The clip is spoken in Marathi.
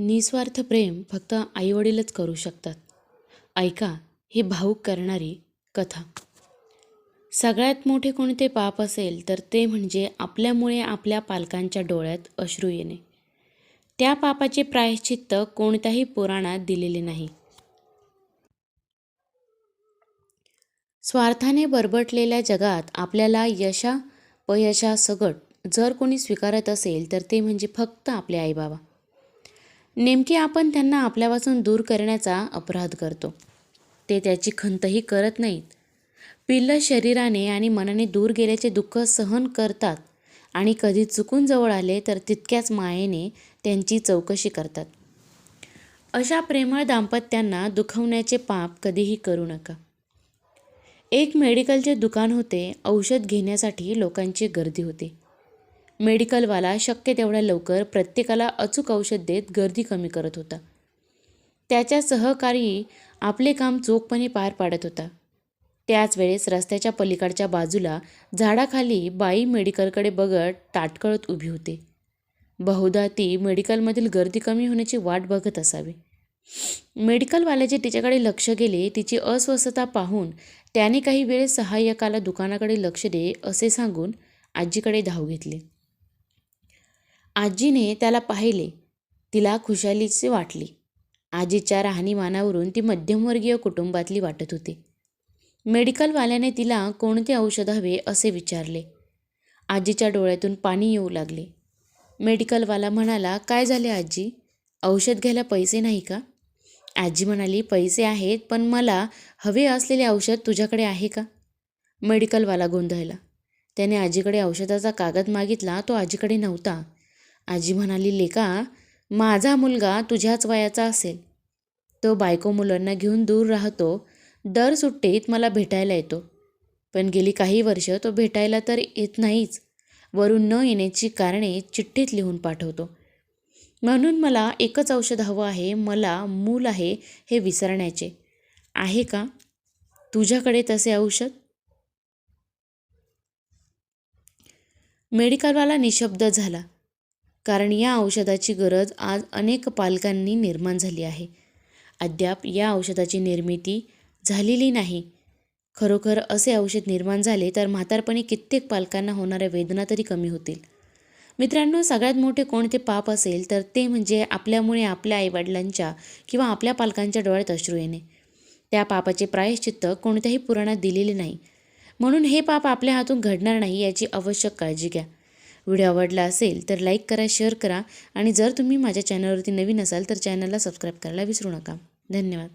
निस्वार्थ प्रेम फक्त आईवडीलच करू शकतात. ऐका ही भाऊक करणारी कथा. सगळ्यात मोठे कोणते पाप असेल तर ते म्हणजे आपल्यामुळे आपल्या पालकांच्या डोळ्यात अश्रू येणे. त्या पापाचे प्रायश्चित्त कोणत्याही पुराणात दिलेले नाही. स्वार्थाने बरबटलेल्या जगात आपल्याला यशा सगट जर कोणी स्वीकारत असेल तर ते म्हणजे फक्त आपले आईबाबा. नेमके आपण त्यांना आपल्यापासून दूर करण्याचा अपराध करतो. ते त्याची खंतही करत नाहीत. पिल्लं शरीराने आणि मनाने दूर गेल्याचे दुःख सहन करतात आणि कधी चुकून जवळ आले तर तितक्याच मायेने त्यांची चौकशी करतात. अशा प्रेमळ दाम्पत्यांना दुखवण्याचे पाप कधीही करू नका. एक मेडिकलचे दुकान होते औषध घेण्यासाठी लोकांची गर्दी होती. मेडिकलवाला शक्य तेवढ्या लवकर प्रत्येकाला अचूक औषध देत गर्दी कमी करत होता. त्याच्या सहकारी आपले काम चोखपणे पार पाडत होता. त्याच वेळेस रस्त्याच्या पलीकडच्या बाजूला झाडाखाली बाई मेडिकलकडे बघत ताटकळत उभी होती. बहुधा ती मेडिकलमधील गर्दी कमी होण्याची वाट बघत असावी. मेडिकलवाल्याचे तिच्याकडे लक्ष गेले तिची अस्वस्थता पाहून त्याने काही वेळ सहाय्यकाला दुकानाकडे लक्ष दे असे सांगून आजीकडे धाव घेतली. आजीने त्याला पाहिले. तिला खुशालीचे वाटली. आजीच्या राहणीमानावरून ती मध्यमवर्गीय कुटुंबातली वाटत होती. मेडिकलवाल्याने तिला कोणते औषध हवे असे विचारले. आजीच्या डोळ्यातून पाणी येऊ लागले. मेडिकलवाला म्हणाला काय झाले आजी? औषध घ्यायला पैसे नाही का? आजी म्हणाली पैसे आहेत पण मला हवे असलेले औषध तुझ्याकडे आहे का? मेडिकलवाला गोंधळला. त्याने आजीकडे औषधाचा कागद मागितला तो आजीकडे नव्हता. आजी म्हणाली लेका माझा मुलगा तुझ्याच वयाचा असेल. तो बायको मुलांना घेऊन दूर राहतो. दर सुट्टीत मला भेटायला येतो. पण गेली काही वर्ष तो भेटायला तर येत नाहीच. वरून न येण्याची कारणे चिठ्ठीत लिहून पाठवतो. म्हणून मला एकच औषध हवं आहे मला मूल आहे हे विसरण्याचे. आहे का? तुझ्याकडे तसे औषध? मेडिकलवाला निशब्द झाला. कारण या औषधाची गरज आज अनेक पालकांनी निर्माण झाली आहे. अद्याप या औषधाची निर्मिती झालेली नाही. खरोखर असे औषध निर्माण झाले तर म्हातारपणी कित्येक पालकांना होणाऱ्या वेदना तरी कमी होतील. मित्रांनो सगळ्यात मोठे कोणते पाप असेल तर ते म्हणजे आपल्यामुळे आपल्या आईवडिलांच्या किंवा आपल्या पालकांच्या डोळ्यात अश्रू येणे. त्या पापाचे प्रायश्चित्त कोणत्याही पुराणात दिलेले नाही. म्हणून हे पाप आपल्या हातून घडणार नाही याची आवश्यक काळजी घ्या. व्हिडिओ आवडला असेल तर लाईक करा शेअर करा आणि जर तुम्ही माझ्या चॅनलवरती नवीन असाल तर चॅनलला सबस्क्राईब करायला विसरू नका. धन्यवाद.